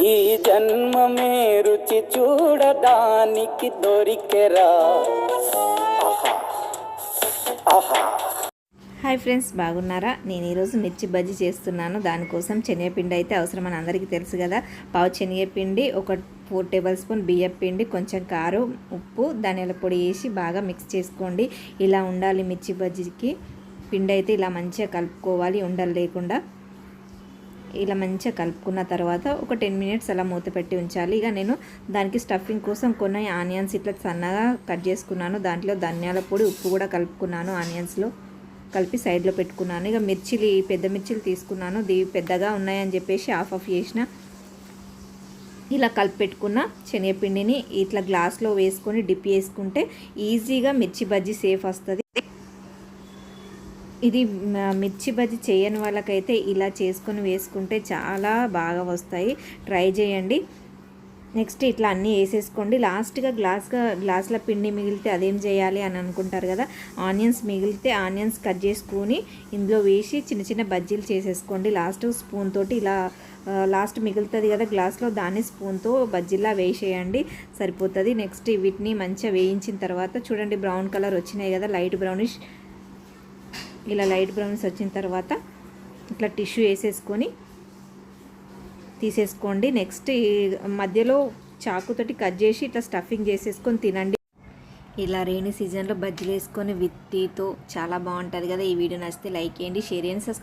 ఈ జన్మమే రుచి చూడడానికి దొరికెరా. హాయ్ ఫ్రెండ్స్ బాగున్నారా? నేను ఈరోజు మిర్చి బజ్జీ చేస్తున్నాను. దానికోసం శనగపిండి అయితే అవసరం అని అందరికీ తెలుసు కదా. పావు శనగపిండి ఒక ఫోర్ టేబుల్ స్పూన్ బియ్యం పిండి కొంచెం కారం ఉప్పు ధనియాల పొడి వేసి బాగా మిక్స్ చేసుకోండి. ఇలా ఉండాలి మిర్చి బజ్జీకి. పిండి అయితే ఇలా మంచిగా కలుపుకోవాలి ఉండలు లేకుండా. ఇలా మంచిగా కలుపుకున్న తర్వాత ఒక టెన్ మినిట్స్ అలా మూత పెట్టి ఉంచాలి. ఇక నేను దానికి స్టఫింగ్ కోసం కొన్ని ఆనియన్స్ ఇట్లా సన్నగా కట్ చేసుకున్నాను. దాంట్లో ధనియాల పొడి ఉప్పు కూడా కలుపుకున్నాను ఆనియన్స్లో కలిపి సైడ్లో పెట్టుకున్నాను. ఇక మిర్చిలు పెద్ద మిర్చిలు తీసుకున్నాను. దీవి పెద్దగా ఉన్నాయని చెప్పేసి ఆఫ్ ఆఫ్ చేసిన. ఇలా కలిపి పెట్టుకున్న శనగపిండిని ఇట్లా గ్లాస్లో వేసుకొని డిప్ చేసుకుంటే ఈజీగా మిర్చి బజ్జీ సేఫ్ వస్తుంది. ఇది మిర్చి బజ్జి చేయని వాళ్ళకైతే ఇలా చేసుకొని వేసుకుంటే చాలా బాగా వస్తాయి. ట్రై చేయండి. నెక్స్ట్ ఇట్లా అన్నీ వేసేసుకోండి. లాస్ట్గా గ్లాస్గా గ్లాసుల పిండి మిగిలితే అదేం చేయాలి అని అనుకుంటారు కదా? ఆనియన్స్ మిగిలితే ఆనియన్స్ కట్ చేసుకొని ఇందులో వేసి చిన్న చిన్న బజ్జీలు చేసేసుకోండి. లాస్ట్ స్పూన్ తోటి ఇలా లాస్ట్ మిగులుతుంది కదా గ్లాస్లో దాన్ని స్పూన్తో బజ్జీలా వేసేయండి. సరిపోతుంది. నెక్స్ట్ వీటిని మంచిగా వేయించిన తర్వాత చూడండి బ్రౌన్ కలర్ వచ్చినాయి కదా లైట్ బ్రౌనిష్ ఇలా లైట్ బ్రౌన్స్ వచ్చిన తర్వాత ఇట్లా టిష్యూ వేసేసుకొని తీసేసుకోండి. నెక్స్ట్ మధ్యలో చాకుతోటి కట్ చేసి ఇట్లా స్టఫింగ్ చేసేసుకొని తినండి. ఇలా రెయినీ సీజన్లో బజ్జీలు వేసుకొని విత్తితో చాలా బాగుంటుంది కదా. ఈ వీడియో నచ్చితే లైక్ చేయండి షేర్ చేయండి